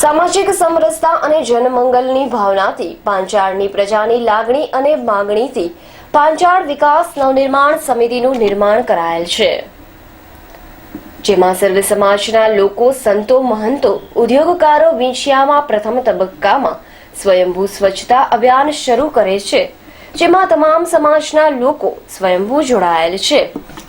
સામાજિક સમરસતા અને જનમંગલની ભાવનાથી પાંચાળની પ્રજાની લાગણી અને માંગણીથી પાંચાળ વિકાસ નવનિર્માણ સમિતિનું નિર્માણ કરાયેલ છે. જેમાં સર્વે સમાજના લોકો, સંતો, મહંતો, ઉદ્યોગકારો, વિંછિયામાં પ્રથમ તબક્કામાં સ્વયંભૂ સ્વચ્છતા અભિયાન શરૂ કરે છે. જેમાં તમામ સમાજના લોકો સ્વયંભૂ જોડાયેલ છે.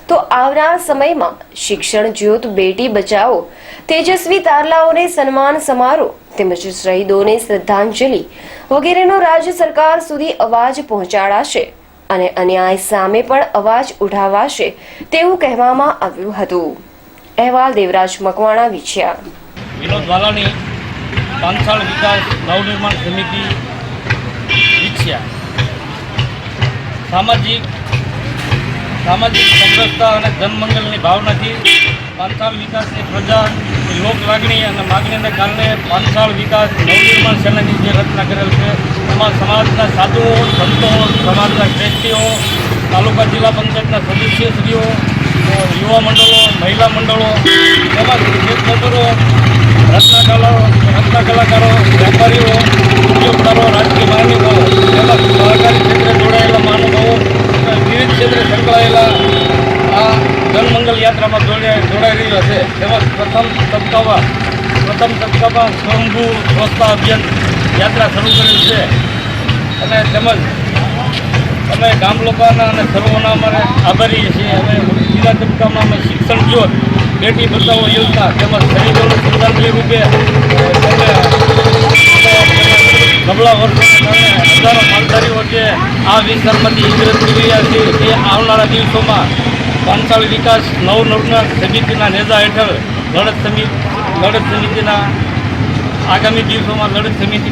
તો આવનાર સમયમાં શિક્ષણ જ્યોત, બેટી બચાવો, તેજસ્વી તારલાઓને સન્માન સમારોહ તેમજ શહીદોને શ્રદ્ધાંજલિ વગેરેનો રાજ્ય સરકાર સુધી અવાજ પહોંચાડાશે અને અન્યાય સામે પણ અવાજ ઉઠાવાશે તેવું કહેવામાં આવ્યું હતું. અહેવાલ દેવરાજ મકવાણા, વિછ્યા. વિનોદ વાલાણી પાંચાળ વિકાસ, નવનિર્માણ સમિતિ વિકસ્યા સામાજિક સામાજિક સમરસતા અને જનમંગલની ભાવનાથી પાનસાળ વિકાસની પ્રજા લોક લાગણી અને માગણીને કારણે પાનસાળ વિકાસ નવનિર્માણ સેનાની જે રચના કરેલ છે, એમાં સમાજના સાધુઓ, સંતો, સમાજના શ્રેષ્ઠીઓ, તાલુકા જિલ્લા પંચાયતના સદસ્યશ્રીઓ યુવા મંડળો, મહિલા મંડળો તેમજ રચના રત્નકલાઓ રત્ન કલાકારો વેપારીઓ સંકળાયેલા આ જનમંગલ યાત્રામાં જોડાઈ જોડાઈ રહ્યા છે. તેમજ પ્રથમ તબક્કામાં પ્રથમ તબક્કામાં સ્વયંભૂ સ્વચ્છતા અભિયાન યાત્રા શરૂ કરેલ છે. અને તેમજ અમે ગામ લોકોના અને સર્વોના અમારે આભારી છીએ. અને બીજા તબક્કામાં અમે શિક્ષણ જ્યોત બેટી બચાવો યોજના તેમજ શહીદોનું શ્રદ્ધાંજલિ રૂપે નબળા વર્ષોના કારણે હજારો માલધારીઓ વચ્ચે આ વિસ્તારમાંથી હિજરત કરી રહ્યા છે. તે આવનારા દિવસોમાં પાંચાળ વિકાસ નવનિર્માણ સમિતિના નેજા હેઠળ લડત સમિતિ લડત સમિતિના આગામી દિવસોમાં લડત સમિતિ